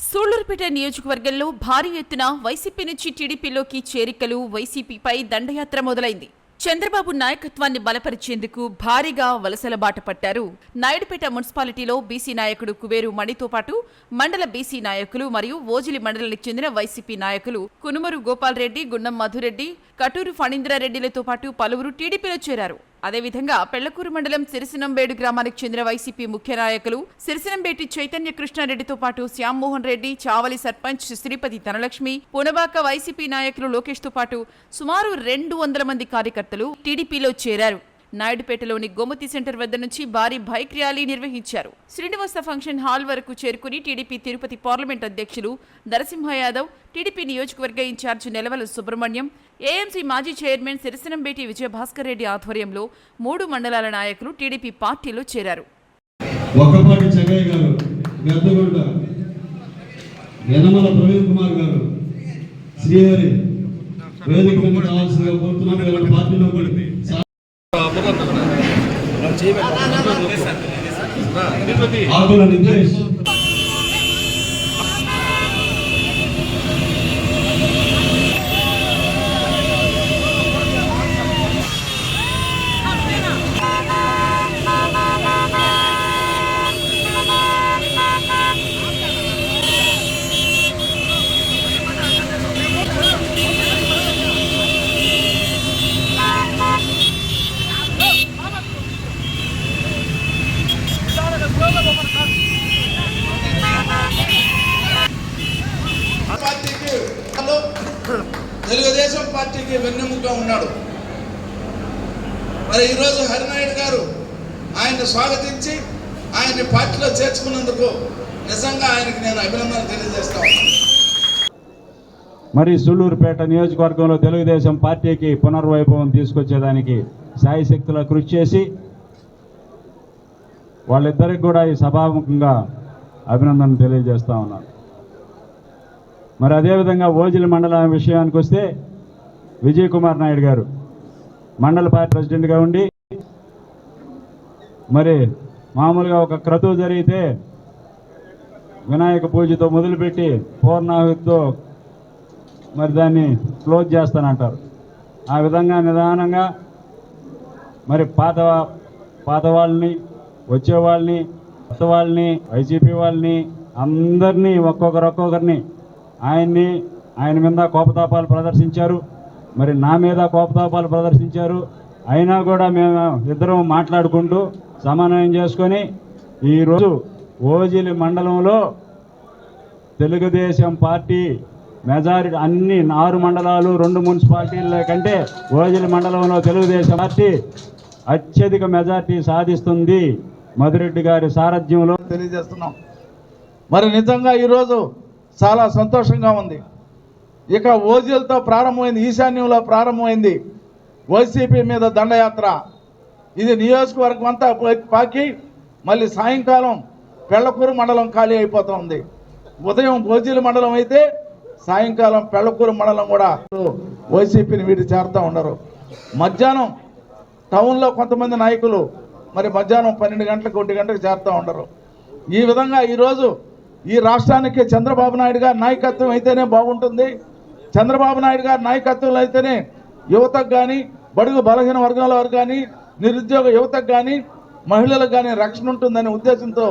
సూళ్ళూరుపేట నియోజకవర్గంలో భారీ ఎత్తున వైసీపీ నుంచి టీడీపీలోకి చేరికలు వైసీపీపై దండయాత్ర మొదలైంది. చంద్రబాబు నాయకత్వాన్ని బలపరిచేందుకు భారీగా వలసల బాట పట్టారు. నాయుడుపేట మున్సిపాలిటీలో బీసీ నాయకుడు కువేరు మణితో పాటు మండల బీసీ నాయకులు మరియు ఓజిలి మండలానికి చెందిన వైసీపీ నాయకులు కునుమరు గోపాల్ రెడ్డి గుండం మధురెడ్డి కటూరు ఫణీంద్రారెడ్డిలతో పాటు పలువురు టీడీపీలో చేరారు. అదేవిధంగా పెళ్ళకూరు మండలం సిరిసినంబేడు గ్రామానికి చెందిన వైసీపీ ముఖ్య నాయకులు సిరిసినంబేటి చైతన్య కృష్ణారెడ్డితో పాటు శ్యామ్మోహన్ రెడ్డి చావలి సర్పంచ్ శ్రీపతి ధనలక్ష్మి పునబాక వైసీపీ నాయకులు లోకేష్తో పాటు సుమారు రెండు వందల మంది కార్యకర్తలు టీడీపీలో చేరారు. నాయుడుపేటలోని గోమతి సెంటర్ వద్ద నుంచి భారీ బైక్ ర్యాలీ నిర్వహించారు. శ్రీనివాస ఫంక్షన్ హాల్ వరకు చేరుకుని టీడీపీ తిరుపతి పార్లమెంట్ అధ్యక్షులు నరసింహ యాదవ్ టీడీపీ నియోజకవర్గ ఇన్ఛార్జ్ నెలవల సుబ్రహ్మణ్యం ఏఎంసీ మాజీ చైర్మన్ సిరిసనంబేటి విజయభాస్కర్ రెడ్డి ఆధ్వర్యంలో మూడు మండలాల నాయకులు టీడీపీ పార్టీలో చేరారు. గారు యనమల ప్రవీణ్ కుమార్ గారు శ్రీహరి వేదిక మీద కావాల్సిందిగా కోరుతున్నాం. పార్టీలో కూడా ఆకుల నితేష్ పార్టీకి వాళ్ళు తెలుగుదేశం పార్టీకి వెన్నెముకగా ఉన్నాడు. మరి ఈరోజు హరినాయుడు గారు ఆయన్ని స్వాగతించి ఆయన్ని పార్టీలో చేర్చుకున్నందుకు నిజంగా ఆయనకి నేను అభినందనలు తెలియజేస్తాను మరి సుళ్ళూరుపేట నియోజకవర్గంలో తెలుగుదేశం పార్టీకి పునర్వైభవం తీసుకొచ్చేదానికి శాయశక్తుల కృషి చేసి వాళ్ళిద్దరికి కూడా ఈ సభాముఖంగా అభినందనలు తెలియజేస్తా ఉన్నాను. మరి అదేవిధంగా ఓజిలి మండలం విషయానికి వస్తే విజయ్ కుమార్ నాయుడు గారు మండల పార్టీ ప్రెసిడెంట్గా ఉండి మరి మామూలుగా ఒక క్రతువు జరిగితే వినాయక పూజతో మొదలుపెట్టి పూర్ణాహుతితో మరి దాన్ని క్లోజ్ చేస్తానంటారు. ఆ విధంగా నిదానంగా మరి పాత పాత వాళ్ళని వచ్చే వాళ్ళని కొత్త వాళ్ళని వైసీపీ వాళ్ళని అందరినీ ఒక్కొక్కరు ఒక్కొక్కరిని ఆయన్ని ఆయన మీద కోపతాపాలు ప్రదర్శించారు. మరి నా మీద కోపతాపాలు ప్రదర్శించారు. అయినా కూడా మేము ఇద్దరం మాట్లాడుకుంటూ సమన్వయం చేసుకొని ఈరోజు ఓజిలి మండలంలో తెలుగుదేశం పార్టీ మెజారిటీ అన్ని ఆరు మండలాలు రెండు మున్సిపాలిటీల కంటే ఓజిలి మండలంలో తెలుగుదేశం పార్టీ అత్యధిక మెజార్టీ సాధిస్తుంది. మధురెడ్డి గారి సారథ్యంలో తెలియజేస్తున్నాం. మరి నిజంగా ఈరోజు చాలా సంతోషంగా ఉంది. ఇక ఓజీలతో ప్రారంభమైంది ఈశాన్యంలో ప్రారంభమైంది వైసీపీ మీద దండయాత్ర. ఇది నియోజకవర్గం అంతా పాకి మళ్ళీ సాయంకాలం పెళ్ళకూరు మండలం ఖాళీ అయిపోతుంది. ఉదయం భోజీల మండలం అయితే సాయంకాలం పెళ్ళకూరు మండలం కూడా వైసీపీని వీటి చేరుతూ ఉండరు. మధ్యాహ్నం టౌన్లో కొంతమంది నాయకులు మరి మధ్యాహ్నం పన్నెండు గంటలకు ఒంటి గంటలకు చేరుతూ ఉండరు. ఈ విధంగా ఈరోజు ఈ రాష్ట్రానికి చంద్రబాబు నాయుడు గారి నాయకత్వం అయితేనే బాగుంటుంది. చంద్రబాబు నాయుడు గారి నాయకత్వంలో అయితేనే యువతకు కానీ బడుగు బలహీన వర్గాల వారు కానీ నిరుద్యోగ యువతకు కానీ మహిళలకు కానీ రక్షణ ఉంటుందనే ఉద్దేశంతో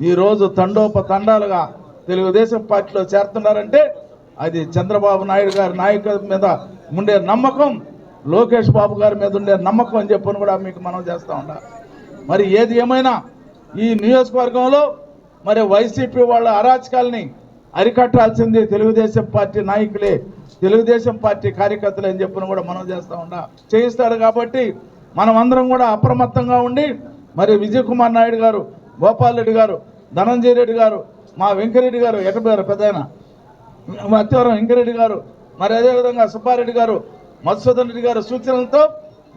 ఈరోజు తండోప తండాలుగా తెలుగుదేశం పార్టీలో చేరుతున్నారంటే అది చంద్రబాబు నాయుడు గారి నాయకత్వం మీద ఉండే నమ్మకం లోకేష్ బాబు గారి మీద ఉండే నమ్మకం అని చెప్పని కూడా మీకు మనం చేస్తూ ఉండాలి మరి ఏది ఏమైనా ఈ నియోజకవర్గంలో మరి వైసీపీ వాళ్ళ అరాచకాలని అరికట్టాల్సింది తెలుగుదేశం పార్టీ నాయకులే. తెలుగుదేశం పార్టీ కార్యకర్తలు అని చెప్పిన కూడా మనం చేస్తూ ఉండా. చేయిస్తాడు కాబట్టి మనం అందరం కూడా అప్రమత్తంగా ఉండి మరి విజయ్ కుమార్ నాయుడు గారు గోపాల్ రెడ్డి గారు ధనంజయ రెడ్డి గారు మా వెంకరెడ్డి గారు ఎటబేరు పెద్దయిన మత్స్యవరం వెంకరెడ్డి గారు మరి అదేవిధంగా సుబ్బారెడ్డి గారు మధుసూదన్ రెడ్డి గారు సూచనలతో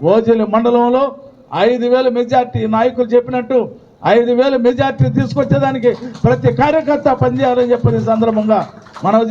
ఓజలి మండలంలో ఐదు వేల మెజార్టీ నాయకులు చెప్పినట్టు ఐదు వేల మెజార్టీ తీసుకొచ్చేదానికి ప్రతి కార్యకర్త పనిచేయాలని చెప్పిన సందర్భంగా మనం